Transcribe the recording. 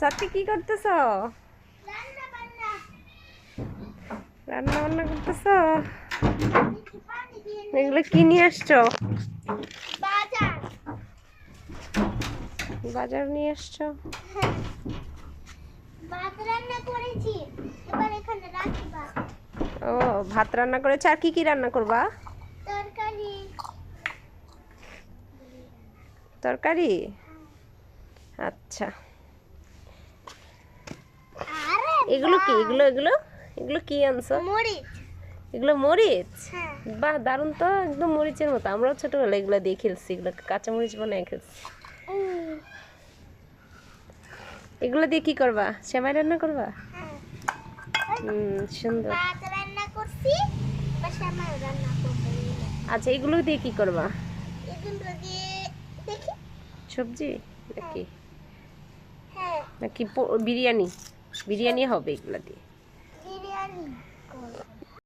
সাথী, কি করতেছ? রান্না বান্না করতেছ? এগুলো কি নিয়ে আসছো? বাজার নিয়ে আসছো? ও, ভাত রান্না করেছে, আর কি কি রান্না করবা তরকারি তরকারি? আচ্ছা। এগুলো কি? এগুলো এগুলো? এগুলো কি আনছো? মরিচ। এগুলো মরিচ? হ্যাঁ। বাহ দারুণ তো একদম মরিচের মতো। আমরাও ছোটবেলায় এগুলো দিয়ে খেলছি এগুলো কাঁচা মরিচ বানায় খেলছি। এগুলো দিয়ে কি করবা? সেমাই রান্না করবা? হ্যাঁ। হুম সুন্দর। আচ্ছা এগুলো দিয়ে কি করবা? এগুলো দিয়ে দেখি সবজি? নাকি? হ্যাঁ। নাকি পো- বিরিয়ানি? বিরিয়ানি হবে এগুলো দিয়ে।